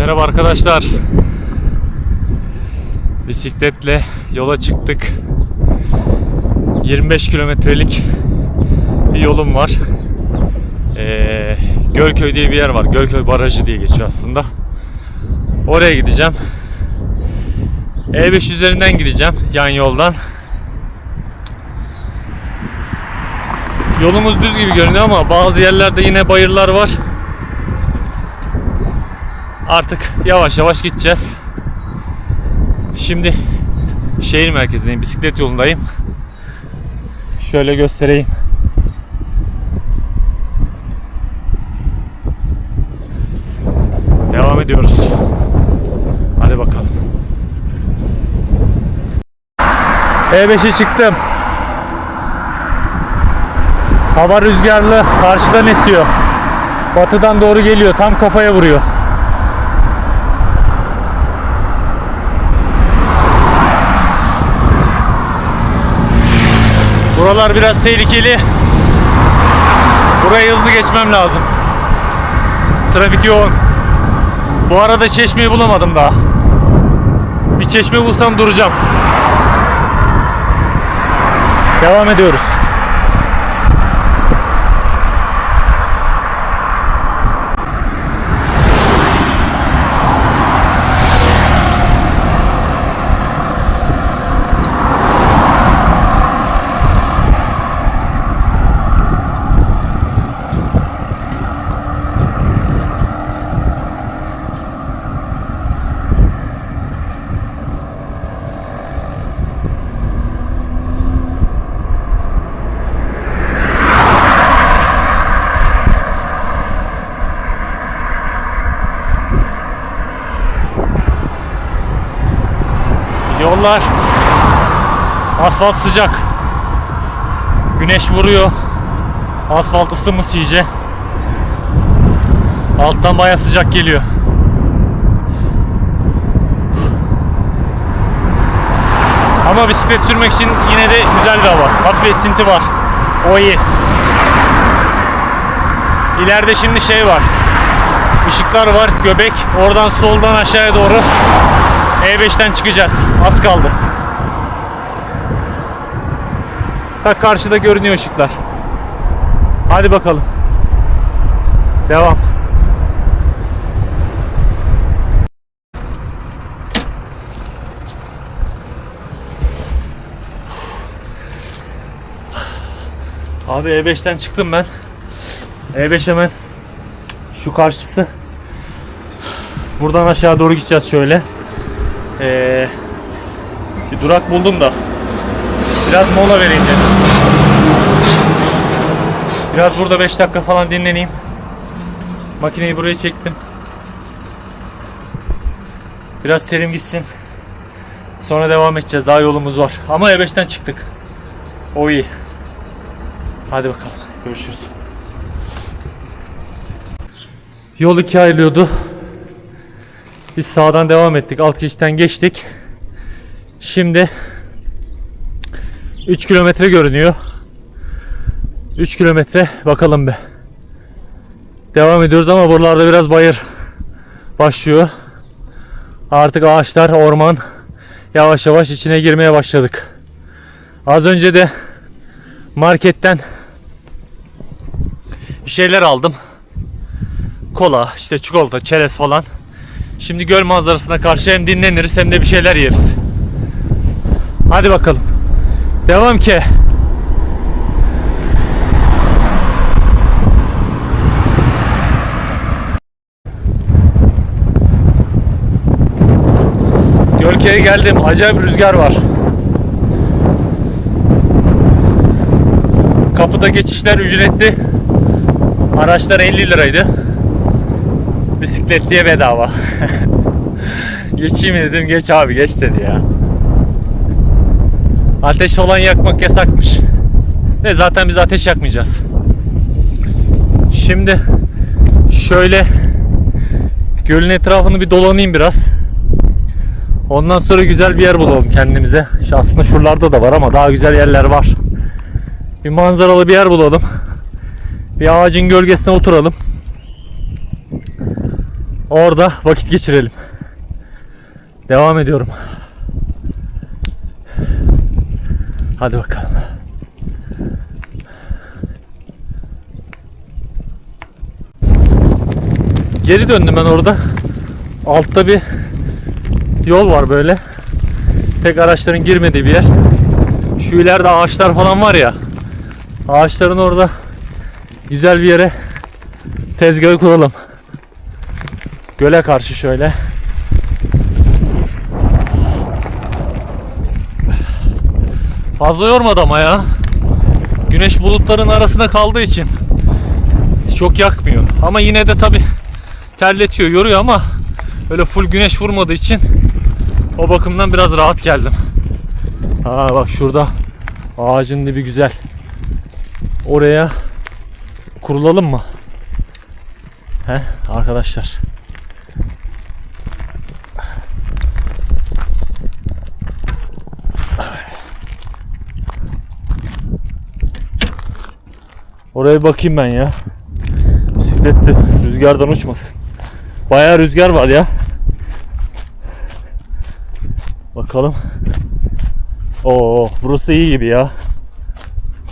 Merhaba arkadaşlar. Bisikletle yola çıktık. 25 kilometrelik bir yolum var. Ee, Gölköy diye bir yer var. Gölköy Barajı diye geçiyor aslında. Oraya gideceğim. E5 üzerinden gideceğim yan yoldan. Yolumuz düz gibi görünüyor ama bazı yerlerde yine bayırlar var. Artık yavaş yavaş gideceğiz. Şimdi şehir merkezindeyim, bisiklet yolundayım. Şöyle göstereyim. Devam ediyoruz. Hadi bakalım. E5'e çıktım. Hava rüzgarlı, karşıdan esiyor. Batıdan doğru geliyor, tam kafaya vuruyor. Buralar biraz tehlikeli. Buraya hızlı geçmem lazım. Trafik yoğun. Bu arada çeşmeyi bulamadım daha. Bir çeşme bulsam duracağım. Devam ediyoruz. Yollar asfalt sıcak. Güneş vuruyor. Asfalt ısınmış iyice. Alttan baya sıcak geliyor. Ama bisiklet sürmek için yine de güzel bir hava. Hafif esinti var. O iyi. İleride şimdi şey var. Işıklar var. Göbek. Oradan soldan aşağıya doğru e5'ten çıkacağız. Az kaldı. Bak karşıda görünüyor ışıklar. Hadi bakalım. Devam. Abi E5'ten çıktım ben. E5 hemen şu karşısı. Buradan aşağı doğru gideceğiz şöyle. Ee, bir durak buldum da biraz mola vereyim dedim. Biraz burada 5 dakika falan dinleneyim. Makineyi buraya çektim. Biraz terim gitsin. Sonra devam edeceğiz. Daha yolumuz var. Ama E5'ten çıktık. O iyi. Hadi bakalım. Görüşürüz. Yol ikiye ayrılıyordu. Biz sağdan devam ettik. Alt geçitten geçtik. Şimdi 3 kilometre görünüyor. 3 kilometre bakalım be. Devam ediyoruz ama buralarda biraz bayır başlıyor. Artık ağaçlar, orman yavaş yavaş içine girmeye başladık. Az önce de marketten bir şeyler aldım. Kola, işte çikolata, çerez falan. Şimdi göl manzarasına karşı hem dinleniriz hem de bir şeyler yeriz. Hadi bakalım. Devam ki. Gölkeye geldim. Acayip rüzgar var. Kapıda geçişler ücretli. Araçlar 50 liraydı. Bisikletliye bedava. Geçeyim dedim geç abi geç dedi ya. Ateş olan yakmak yasakmış. Ve zaten biz ateş yakmayacağız. Şimdi şöyle gölün etrafını bir dolanayım biraz. Ondan sonra güzel bir yer bulalım kendimize. Şu Aslında şuralarda da var ama daha güzel yerler var. Bir manzaralı bir yer bulalım. Bir ağacın gölgesine oturalım. Orada vakit geçirelim. Devam ediyorum. Hadi bakalım. Geri döndüm ben orada. Altta bir yol var böyle. Pek araçların girmediği bir yer. Şu ileride ağaçlar falan var ya. Ağaçların orada güzel bir yere tezgahı kuralım. Göle karşı şöyle. Fazla yormadı ama ya. Güneş bulutların arasında kaldığı için çok yakmıyor. Ama yine de tabi terletiyor, yoruyor ama öyle full güneş vurmadığı için o bakımdan biraz rahat geldim. Ha bak şurada ağacın dibi güzel. Oraya kurulalım mı? He arkadaşlar. Oraya bakayım ben ya. Bisikletli rüzgardan uçmasın. Bayağı rüzgar var ya. Bakalım. Oo, burası iyi gibi ya.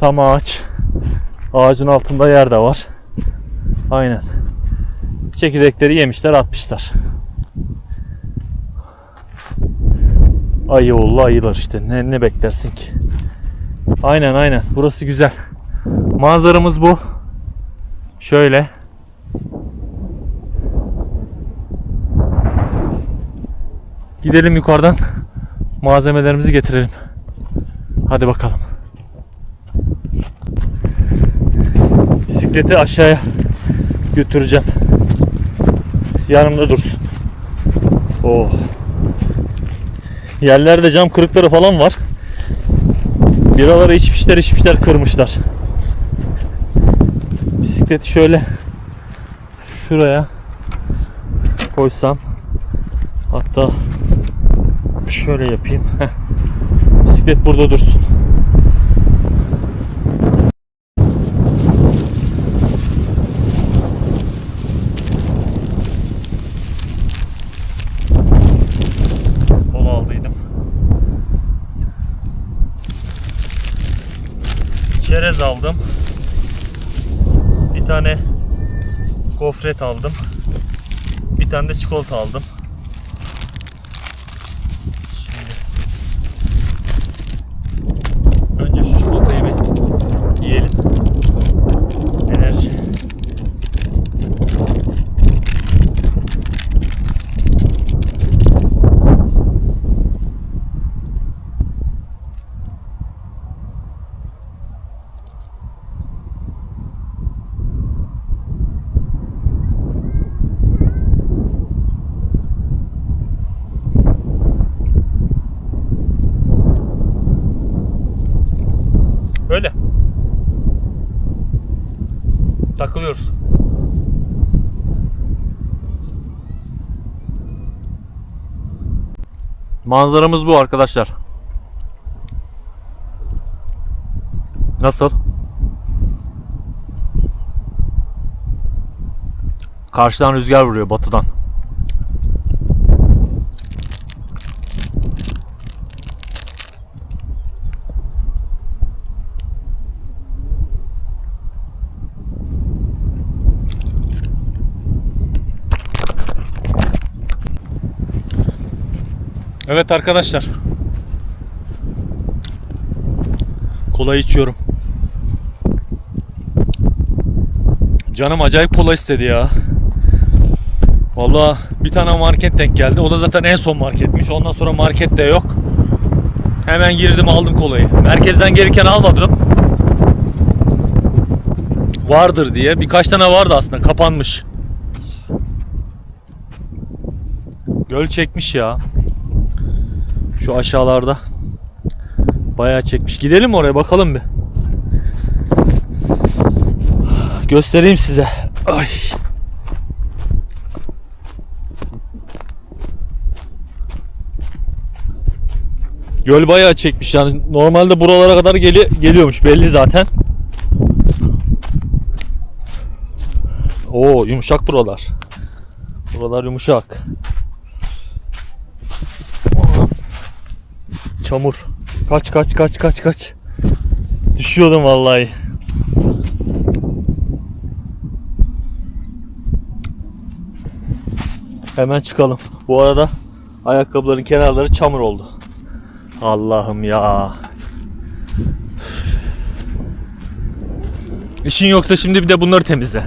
Tam ağaç. Ağacın altında yer de var. Aynen. Çekirdekleri yemişler, atmışlar. Ayı oğlu ayılar işte. Ne, ne beklersin ki? Aynen aynen. Burası güzel. Manzaramız bu. Şöyle. Gidelim yukarıdan malzemelerimizi getirelim. Hadi bakalım. Bisikleti aşağıya götüreceğim. Yanımda dursun. Oh. Yerlerde cam kırıkları falan var. Biraları içmişler içmişler kırmışlar. Bisikleti şöyle şuraya koysam hatta şöyle yapayım. Heh. Bisiklet burada dursun. Kola aldıydım. Çerez aldım. Tane gofret aldım. Bir tane de çikolata aldım. Şimdi önce şu çikolatayı bir yiyelim. Enerji. Böyle. Takılıyoruz. Manzaramız bu arkadaşlar. Nasıl? Karşıdan rüzgar vuruyor batıdan. Evet arkadaşlar. Kola içiyorum. Canım acayip kola istedi ya. Vallahi bir tane market denk geldi. O da zaten en son marketmiş. Ondan sonra market de yok. Hemen girdim aldım kolayı. Merkezden gelirken almadım. Vardır diye. Birkaç tane vardı aslında. Kapanmış. Göl çekmiş ya. Şu aşağılarda. Bayağı çekmiş. Gidelim oraya bakalım bir. Göstereyim size. Ay. Göl bayağı çekmiş yani normalde buralara kadar geli geliyormuş belli zaten. Oo yumuşak buralar. Buralar yumuşak. Çamur. Kaç kaç kaç kaç kaç. Düşüyordum vallahi. Hemen çıkalım. Bu arada ayakkabıların kenarları çamur oldu. Allah'ım ya. İşin yoksa şimdi bir de bunları temizle.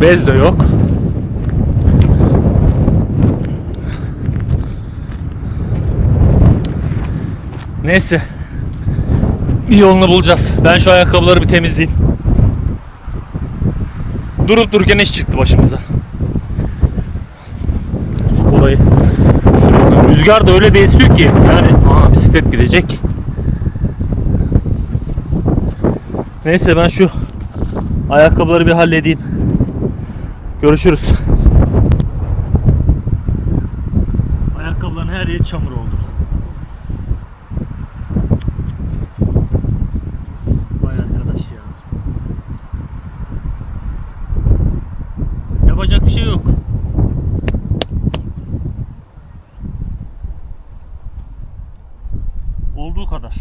Bez de yok. Neyse. Bir yolunu bulacağız. Ben şu ayakkabıları bir temizleyeyim. Durup dururken iş çıktı başımıza. Şu kolayı. Şuraya- Rüzgar da öyle bir esiyor ki. Yani aa, bisiklet gidecek. Neyse ben şu ayakkabıları bir halledeyim. Görüşürüz. Ayakkabıların her yeri çamur oldu. Vay arkadaş ya. Yapacak bir şey yok. Olduğu kadar.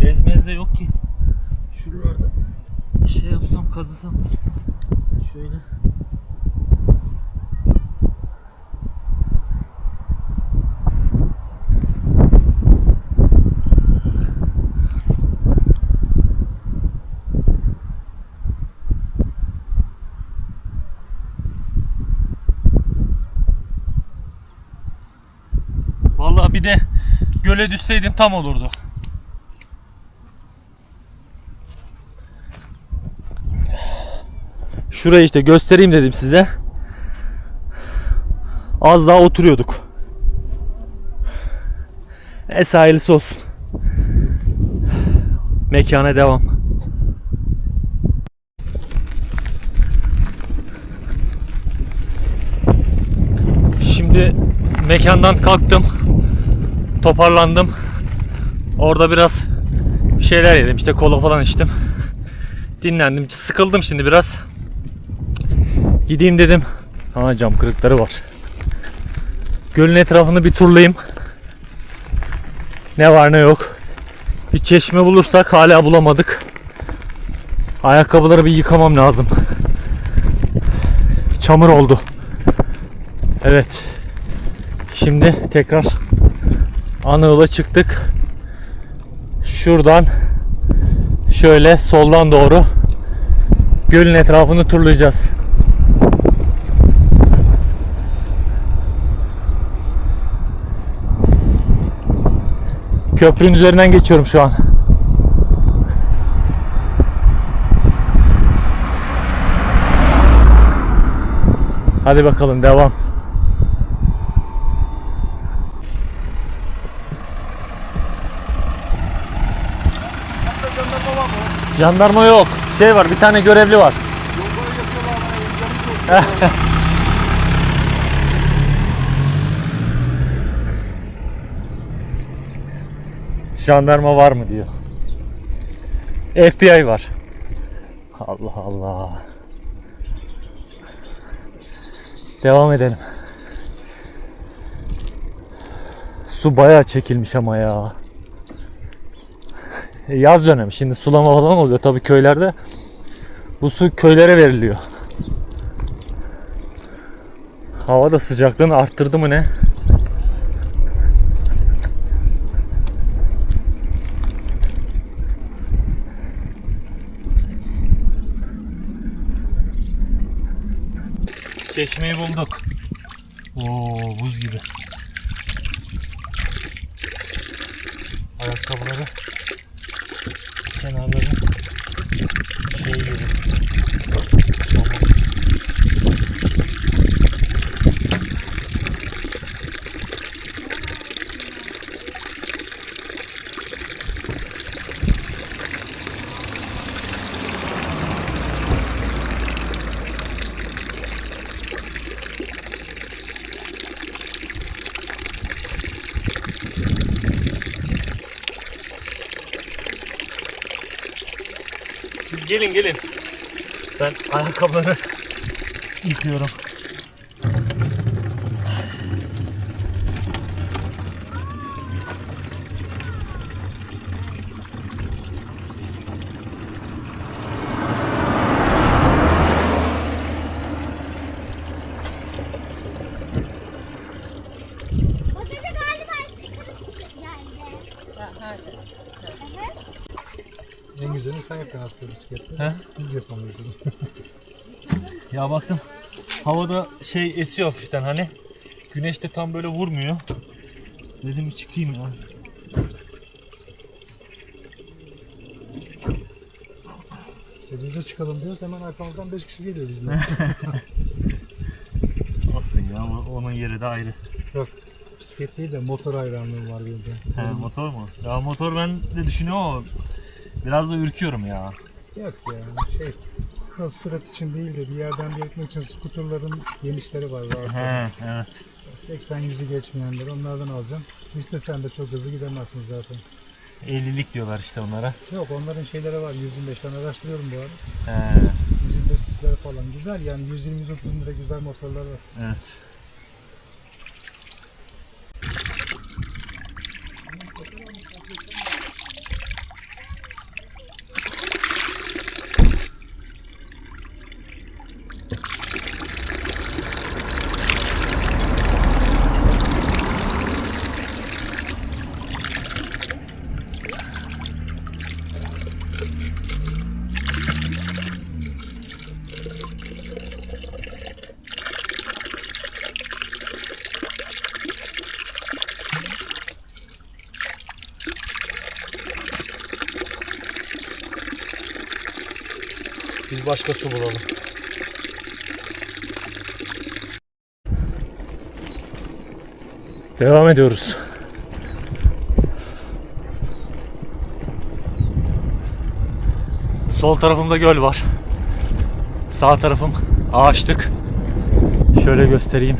Bezmez de yok ki. Şuralarda şey yapsam kazısam. Şöyle. Vallahi bir de göle düşseydim tam olurdu. Şurayı işte göstereyim dedim size. Az daha oturuyorduk. Es hayırlısı olsun. Mekana devam. Şimdi mekandan kalktım. Toparlandım. Orada biraz bir şeyler yedim. İşte kola falan içtim. Dinlendim. Sıkıldım şimdi biraz. Gideyim dedim. Ha cam kırıkları var. Gölün etrafını bir turlayayım. Ne var ne yok. Bir çeşme bulursak hala bulamadık. Ayakkabıları bir yıkamam lazım. Çamur oldu. Evet. Şimdi tekrar ana yola çıktık. Şuradan şöyle soldan doğru gölün etrafını turlayacağız. Köprünün üzerinden geçiyorum şu an. Hadi bakalım devam. Jandarma yok. Şey var, bir tane görevli var. Jandarma var mı diyor. FBI var. Allah Allah. Devam edelim. Su bayağı çekilmiş ama ya. Yaz dönemi. Şimdi sulama falan oluyor tabii köylerde. Bu su köylere veriliyor. Hava da sıcaklığını arttırdı mı ne? Çeşmeyi bulduk. Oo buz gibi. Ayakkabıları kenarları şey gibi. Çamur. Gelin gelin. Ben ayakkabıları yıkıyorum. Bakınca galiba karışık geldi. Evet. En güzelini aslında bisikletle. He? Biz yapamıyoruz. Ya baktım havada şey esiyor hafiften hani. Güneş de tam böyle vurmuyor. Dedim bir çıkayım ya. İşte biz de çıkalım diyoruz hemen arkamızdan 5 kişi geliyor bizimle. Olsun ya onun yeri de ayrı. Yok bisiklet değil de motor hayranlığım var benim de. He, motor mu? Ya motor ben de düşünüyorum ama biraz da ürküyorum ya. Yok ya şey hız sürat için değil de bir yerden bir ekmek için skuterların genişleri var. He, evet. 80-100'ü geçmeyenler onlardan alacağım. İşte sen de çok hızlı gidemezsin zaten. 50'lik diyorlar işte onlara. Yok onların şeyleri var 125 ben araştırıyorum bu arada. He, 125'ler falan güzel yani 120-130 lira güzel motorlar var. evet. Başka su bulalım. Devam ediyoruz. Sol tarafımda göl var. Sağ tarafım ağaçlık. Şöyle göstereyim.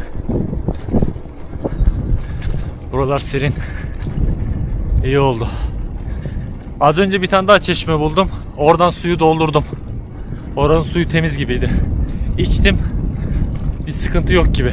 Buralar serin. İyi oldu. Az önce bir tane daha çeşme buldum. Oradan suyu doldurdum. Oranın suyu temiz gibiydi. İçtim. Bir sıkıntı yok gibi.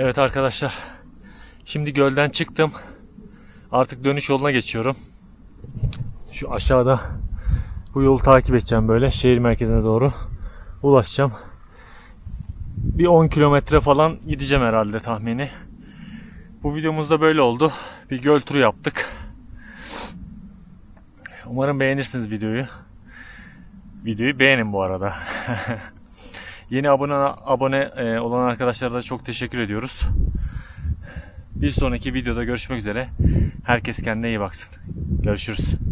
Evet arkadaşlar. Şimdi gölden çıktım. Artık dönüş yoluna geçiyorum. Şu aşağıda bu yolu takip edeceğim böyle şehir merkezine doğru ulaşacağım. Bir 10 kilometre falan gideceğim herhalde tahmini. Bu videomuz da böyle oldu. Bir göl turu yaptık. Umarım beğenirsiniz videoyu. Videoyu beğenin bu arada. Yeni abone abone e, olan arkadaşlara da çok teşekkür ediyoruz. Bir sonraki videoda görüşmek üzere. Herkes kendine iyi baksın. Görüşürüz.